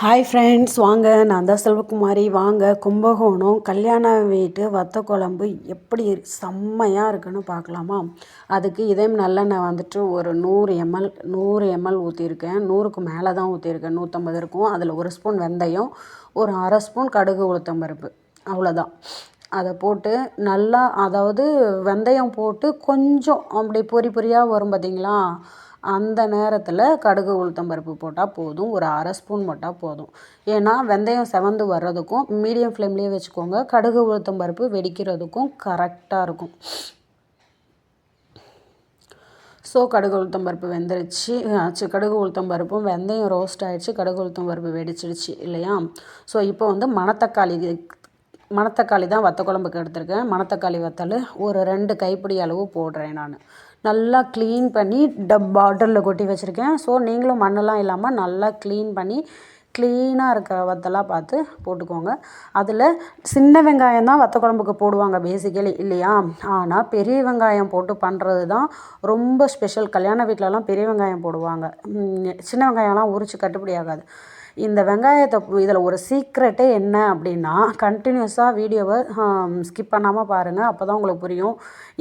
Hi friends வாங்க. நான் தான் செல்வகுமாரி. வாங்க. கும்பகோணம் கல்யாண வீட்டு வத்த குழம்பு எப்படி செம்மையாக இருக்குன்னு பார்க்கலாமா? அதுக்கு இதே நல்லெண்ணெய் வந்துட்டு ஒரு நூறு எம்எல் நூறு எம்எல் ஊற்றிருக்கேன் நூறுக்கு மேலே தான் ஊற்றிருக்கேன் நூற்றம்பது இருக்கும். அதில் ஒரு ஸ்பூன் வெந்தயம் ஒரு அரை ஸ்பூன் கடுகு உளுத்தம் பருப்பு. அவ்வளோதான். அதை போட்டு நல்லா அதாவது வெந்தயம் போட்டு கொஞ்சம் அப்படி பொறி பொரியாக வரும் பார்த்தீங்களா? அந்த நேரத்தில் கடுகு உளுத்தம் பருப்பு போட்டால் போதும். ஒரு அரை ஸ்பூன் போட்டால் போதும். ஏன்னா வெந்தயம் செவந்து வர்றதுக்கும் மீடியம் ஃப்ளேம்லேயே வச்சுக்கோங்க. கடுகு உளுத்தம் பருப்பு வெடிக்கிறதுக்கும் கரெக்டாக இருக்கும். ஸோ கடுகு உளுத்தம் பருப்பு வெந்துருச்சு. ஆச்சு கடுகு உளுத்தம் பருப்பும் வெந்தயம் ரோஸ்ட் ஆகிடுச்சு கடுகு உளுத்தம் பருப்பு வெடிச்சிடுச்சு இல்லையா? ஸோ இப்போ வந்து மணத்தக்காளி மணத்தக்காளி தான் வத்த குழம்புக்கு எடுத்திருக்கேன். மணத்தக்காளி வத்தல் ஒரு ரெண்டு கைப்பிடி அளவு போடுறேன் நான். நல்லா க்ளீன் பண்ணி டப் பாட்டிலில் கொட்டி வச்சுருக்கேன். ஸோ நீங்களும் மண்ணெல்லாம் இல்லாமல் நல்லா க்ளீன் பண்ணி க்ளீனாக இருக்க வத்தலாக பார்த்து போட்டுக்கோங்க. அதில் சின்ன வெங்காயம் தான் வத்த குழம்புக்கு போடுவாங்க பேசிக்கலி இல்லையா? ஆனால் பெரிய வெங்காயம் போட்டு பண்ணுறது தான் ரொம்ப ஸ்பெஷல் கல்யாண வீட்டிலலாம் பெரிய வெங்காயம் போடுவாங்க. சின்ன வெங்காயம்லாம் உரித்து கட்டுப்படி ஆகாது. இந்த வெங்காயத்தை இதில் ஒரு சீக்ரெட்டே என்ன அப்படின்னா கண்டினியூஸாக வீடியோவை ஸ்கிப் பண்ணாமல் பாருங்கள் அப்போ தான் உங்களுக்கு புரியும்.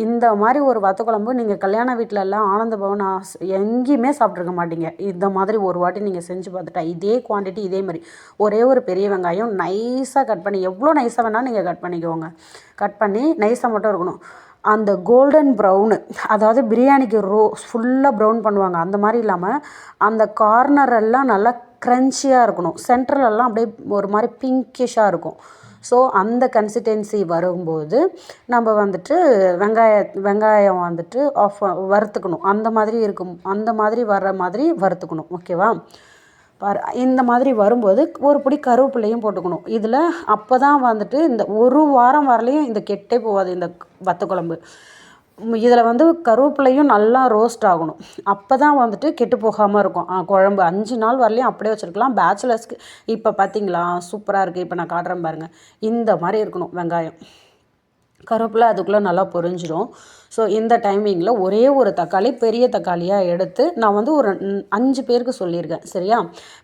இந்த மாதிரி ஒரு வத்த குழம்பு நீங்கள் கல்யாண வீட்டிலலாம் ஆனந்த பவன் எங்கேயுமே சாப்பிட்ருக்க மாட்டீங்க. இந்த மாதிரி ஒரு வாட்டி நீங்கள் செஞ்சு பார்த்துட்டா இதே குவான்டிட்டி இதே மாதிரி. ஒரே ஒரு பெரிய வெங்காயம் நைஸாக கட் பண்ணி எவ்வளோ நைஸாக வேணால் நீங்கள் கட் பண்ணிக்கோங்க. கட் பண்ணி நைஸாக மட்டும் இருக்கணும். அந்த கோல்டன் ப்ரௌனு அதாவது பிரியாணிக்கு ரோ ஃபுல்லாக ப்ரௌன் பண்ணுவாங்க. அந்த மாதிரி இல்லாமல் அந்த கார்னர் எல்லாம் நல்லா க்ரன்ச்சியாக இருக்கணும். சென்ட்ரலெல்லாம் அப்படியே ஒரு மாதிரி பிங்கிஷாக இருக்கும். ஸோ அந்த கன்சிஸ்டன்சி வரும்போது நம்ம வந்துட்டு வெங்காய வெங்காயம் வந்துட்டு ஆஃப் வறுத்துக்கணும். அந்த மாதிரி இருக்கும். அந்த மாதிரி வர்ற மாதிரி வறுத்துக்கணும். ஓகேவா பாரு இந்த மாதிரி வரும்போது ஒரு பிடி கருவேப்பிலையும் போட்டுக்கணும். இதில் அப்போ தான் வந்துட்டு இந்த ஒரு வாரம் வரலையும் இந்த கெட்டே போகாது இந்த வத்த குழம்பு இதில் வந்து கருவேப்பிலையும் நல்லா ரோஸ்ட் ஆகணும். அப்போ தான் வந்துட்டு கெட்டு போகாமல் இருக்கும். குழம்பு. அஞ்சு நாள் வரலையும் அப்படியே வச்சுருக்கலாம். பேச்சுலர்ஸ்க்கு இப்போ பார்த்தீங்களா சூப்பராக இருக்குது இப்போ நான் காட்டுறேன் பாருங்கள் இந்த மாதிரி இருக்கணும் வெங்காயம். கருவேப்பிலை அதுக்குள்ளே நல்லா பொரிஞ்சிடும். ஸோ இந்த டைமிங்கில் ஒரே ஒரு தக்காளி பெரிய தக்காளியாக எடுத்து நான் வந்து ஒரு அஞ்சு பேருக்கு சொல்லியிருக்கேன் சரியா?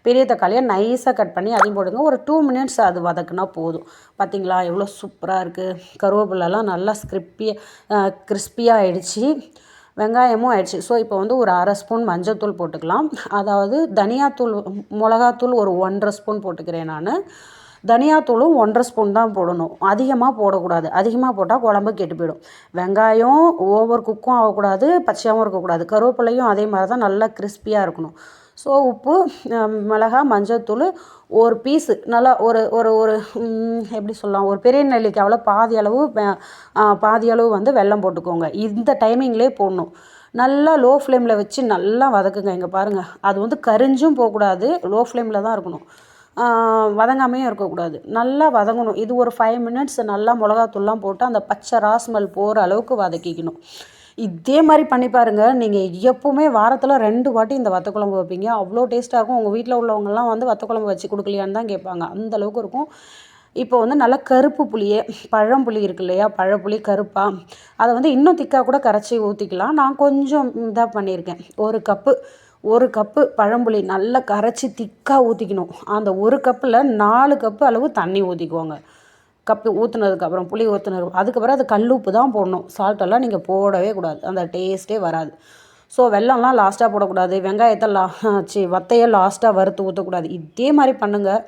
பெரிய தக்காளியாக நைஸாக கட் பண்ணி அதையும் போடுங்க ஒரு டூ மினிட்ஸ் அது வதக்குனா போதும். பார்த்திங்களா எவ்வளோ சூப்பராக இருக்குது கருவேப்பிலெலாம் நல்லா ஸ்கிரிப்பியாக கிறிஸ்பியாக ஆகிடுச்சி வெங்காயமும் ஆயிடுச்சு. ஸோ இப்போ வந்து ஒரு அரை ஸ்பூன் மஞ்சள்தூள் போட்டுக்கலாம். அதாவது தனியாத்தூள் மிளகாத்தூள் ஒரு ஒன்றரை ஸ்பூன் போட்டுக்கிறேன் நான். தனியாத்தூளும் ஒன்றரை ஸ்பூன் தான் போடணும். அதிகமாக போடக்கூடாது. அதிகமாக போட்டால் குழம்பு கெட்டு போயிடும். வெங்காயம் ஓவர் குக்கும் ஆகக்கூடாது பச்சையாகவும் இருக்கக்கூடாது. கருவேப்பிலையும் அதே மாதிரி தான் நல்லா கிறிஸ்பியாக இருக்கணும். ஸோ உப்பு மிளகா மஞ்சள்தூள் ஒரு பீஸு நல்லா ஒரு ஒரு ஒரு எப்படி சொல்லலாம்? ஒரு பெரிய நெல்லிக்காவில் பாதி அளவு பாதி அளவு வந்து வெல்லம் போட்டுக்கோங்க. இந்த டைமிங்லேயே போடணும். நல்லா லோ ஃப்ளேமில் வச்சு நல்லா வதக்குங்க. இங்கே பாருங்கள் அது வந்து கரிஞ்சும் போகக்கூடாது. லோ ஃப்ளேமில் தான் இருக்கணும். வதங்காமையும் இருக்கக்கூடாது. நல்லா வதங்கணும். இது ஒரு ஃபைவ் மினிட்ஸ் நல்லா மிளகாத்தூள்லாம் போட்டு அந்த பச்சை ராஸ்மல் போகிற அளவுக்கு வதக்கிக்கணும். இதே மாதிரி பண்ணி பாருங்கள் நீங்கள் எப்போவுமே வாரத்தில் ரெண்டு வாட்டி இந்த வத்த குழம்பு வைப்பீங்க அவ்வளோ டேஸ்ட்டாக இருக்கும். உங்கள் வீட்டில் உள்ளவங்கலாம் வந்து வத்த குழம்பு வச்சு கொடுக்கலையான்னு தான் கேட்பாங்க. அந்த அளவுக்கு இருக்கும். இப்போ வந்து நல்லா கருப்பு புளியே பழம்புளி இருக்கு இல்லையா? பழப்புளி கருப்பாக அதை வந்து இன்னும் திக்காக கூட கரைச்சி ஊற்றிக்கலாம் நான் கொஞ்சம் இதாக பண்ணியிருக்கேன். ஒரு கப்பு ஒரு கப்பு பழம்புளி நல்லா கரைச்சி திக்காக ஊற்றிக்கணும் அந்த ஒரு கப்பில் நாலு கப்பு அளவு தண்ணி ஊற்றிக்குவாங்க கப்பு ஊற்றுனதுக்கப்புறம் புளி ஊற்றுனது அதுக்கப்புறம் அது கல் உப்பு தான் போடணும். சால்ட்டெல்லாம் நீங்கள் போடவே கூடாது. அந்த டேஸ்ட்டே வராது. ஸோ வெள்ளம்லாம் லாஸ்ட்டாக போடக்கூடாது. வெங்காயத்தை லா சி வத்தையை லாஸ்ட்டாக வறுத்து ஊற்றக்கூடாது இதே மாதிரி பண்ணுங்கள்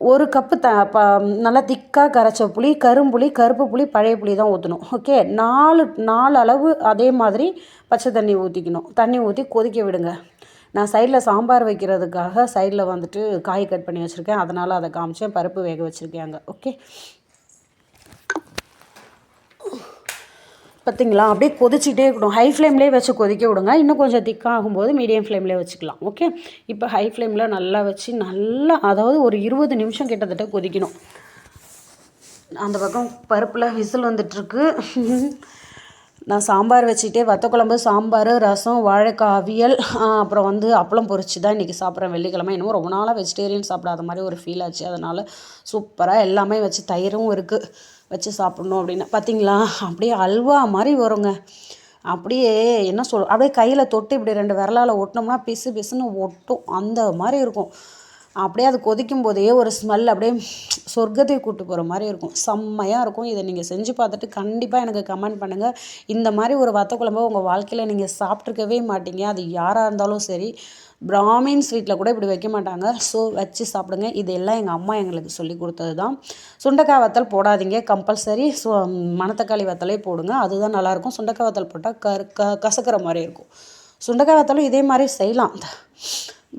ஒரு கப்பு த ப நல்லா திக்காக கரைச்ச புளி கரும்புளி கருப்பு புளி பழைய புளி தான் ஊற்றணும் ஓகே? நாலு நாலு அளவு அதே மாதிரி பச்சை தண்ணி ஊற்றிக்கணும் தண்ணி ஊற்றி கொதிக்க விடுங்க. நான் சைடில் சாம்பார் வைக்கிறதுக்காக சைடில் வந்துட்டு காய் கட் பண்ணி வச்சுருக்கேன். அதனால் அதை காமிச்சேன். பருப்பு வேக வச்சுருக்கேன் அங்கே. ஓகே? பார்த்திங்களா அப்படியே கொதிச்சுட்டே இருக்கணும். ஹை ஃப்ளேம்லேயே வச்சு கொதிக்க விடுங்க. இன்னும் கொஞ்சம் திக்காகும்போது மீடியம் ஃப்ளேம்லேயே வச்சுக்கலாம். ஓகே இப்போ ஹை ஃப்ளேமில் நல்லா வச்சு நல்லா அதாவது ஒரு இருபது நிமிஷம் கிட்டத்தட்ட கொதிக்கணும். அந்த பக்கம் பருப்பில் விசில் வந்துட்டுருக்கு. நான் சாம்பார் வச்சுக்கிட்டே வத்தக்குழம்பு சாம்பார் ரசம் வாழைக்காய் அவியல் அப்புறம் வந்து அப்பளம் பொரிச்சு தான் இன்றைக்கி சாப்பிட்றேன். வெள்ளிக்கிழமை இன்னும் ரொம்ப நாளாக வெஜிடேரியன் சாப்பிடாத மாதிரி ஒரு ஃபீல் ஆச்சு. அதனால் சூப்பராக எல்லாமே வச்சு தயிரும் இருக்குது வச்சு சாப்பிட்ணும் அப்படின்னு. பார்த்தீங்களா அப்படியே அல்வா மாதிரி வருங்க. அப்படியே என்ன சொல் அப்படியே கையில் தொட்டு இப்படி ரெண்டு விரலால் ஒட்டினோம்னா பிசு பிசுன்னு ஒட்டும். அந்த மாதிரி இருக்கும். அப்படியே அது கொதிக்கும் போதே ஒரு ஸ்மெல் அப்படியே சொர்க்கத்துக்கு கூப்பிட்டு போகிற மாதிரி இருக்கும். செம்மையாக இருக்கும். இதை நீங்கள் செஞ்சு பார்த்துட்டு கண்டிப்பாக எனக்கு கமெண்ட் பண்ணுங்கள் இந்த மாதிரி ஒரு வத்த குழம்பு உங்கள் வாழ்க்கையில் நீங்கள் சாப்பிட்ருக்கவே மாட்டீங்க. அது யாராக இருந்தாலும் சரி பிராமின்ஸ் வீட்டில் கூட இப்படி வைக்க மாட்டாங்க. ஸோ வச்சு சாப்பிடுங்க. இது எல்லாம் எங்கள் அம்மா எங்களுக்கு சொல்லி கொடுத்தது தான் சுண்டைக்காய் வத்தல் போடாதீங்க. கம்பல்சரி ஸோ மணத்தக்காளி வத்தலே போடுங்க. அதுதான் நல்லாயிருக்கும் சுண்டைக்காய் வத்தல் போட்டால் கரு க கசக்கிற மாதிரி இருக்கும். சுண்டைக்காய் வத்தலும் இதே மாதிரி செய்யலாம்.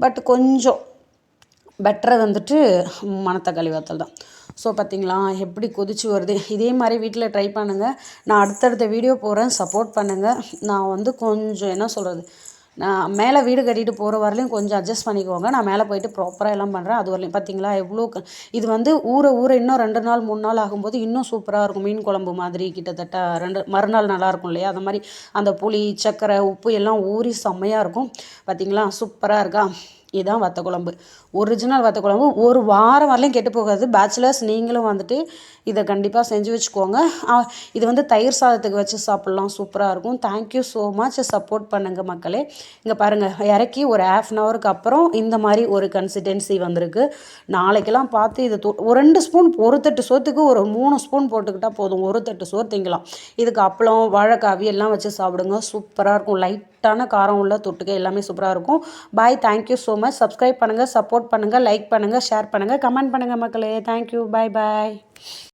பட் கொஞ்சம் பெட்டர் வந்துட்டு மணத்தக்காளி வத்தல் தான். ஸோ பார்த்தீங்களா எப்படி கொதிச்சு வருது? இதே மாதிரி வீட்டில் ட்ரை பண்ணுங்கள் நான் அடுத்தடுத்த வீடியோ போகிறேன் சப்போர்ட் பண்ணுங்கள் நான் வந்து கொஞ்சம் என்ன சொல்கிறது நான் மேலே வீடு கட்டிட்டு போகிற வரலையும் கொஞ்சம் அட்ஜஸ்ட் பண்ணிக்கோங்க. நான் மேலே போயிட்டு ப்ராப்பராக எல்லாம் பண்ணுறேன் அது வரலையும். பார்த்தீங்களா எவ்வளோ க இது வந்து ஊற ஊற இன்னும் ரெண்டு நாள் மூணு நாள் ஆகும்போது இன்னும் சூப்பராக இருக்கும். மீன் குழம்பு மாதிரி கிட்டத்தட்ட ரெண்டு மறுநாள் நல்லாயிருக்கும் இல்லையா? அந்த மாதிரி அந்த புளி சர்க்கரை உப்பு எல்லாம் ஊறி செம்மையாக இருக்கும். பார்த்தீங்களா சூப்பராக இருக்கா? இதுதான் வத்த குழம்பு ஒரிஜினல் வத்த குழம்பு ஒரு வாரம் வரலையும் கெட்டு போகாது. பேச்சுலர்ஸ் நீங்களும் வந்துட்டு இதை கண்டிப்பாக செஞ்சு வச்சுக்கோங்க. இது வந்து தயிர் சாதத்துக்கு வச்சு சாப்பிட்லாம். சூப்பராக இருக்கும். தேங்க்யூ ஸோ மச் சப்போர்ட் பண்ணுங்கள் மக்களே. இங்கே பாருங்கள் இறக்கி ஒரு ஆஃப் அன் ஹவருக்கு அப்புறம் இந்த மாதிரி ஒரு கன்சிஸ்டன்சி வந்திருக்கு. நாளைக்கெல்லாம் பார்த்து இது ஒரு ரெண்டு ஸ்பூன் ஒரு தட்டு சோத்துக்கு ஒரு மூணு ஸ்பூன் போட்டுக்கிட்டால் போதும். ஒரு தட்டு சோறு திங்கலாம். இதுக்கு அப்பளம் வாழைக்காவி எல்லாம் வச்சு சாப்பிடுங்க. சூப்பராக இருக்கும். லைட்டான காரம் உள்ள தொட்டுக்க எல்லாமே சூப்பராக இருக்கும். Bye thank you so much subscribe பண்ணுங்கள் சப்போர்ட் பண்ணுங்கள் லைக் பண்ணுங்கள் ஷேர் பண்ணுங்கள் கமெண்ட் பண்ணுங்கள் மக்களே. தேங்க்யூ பாய் பாய்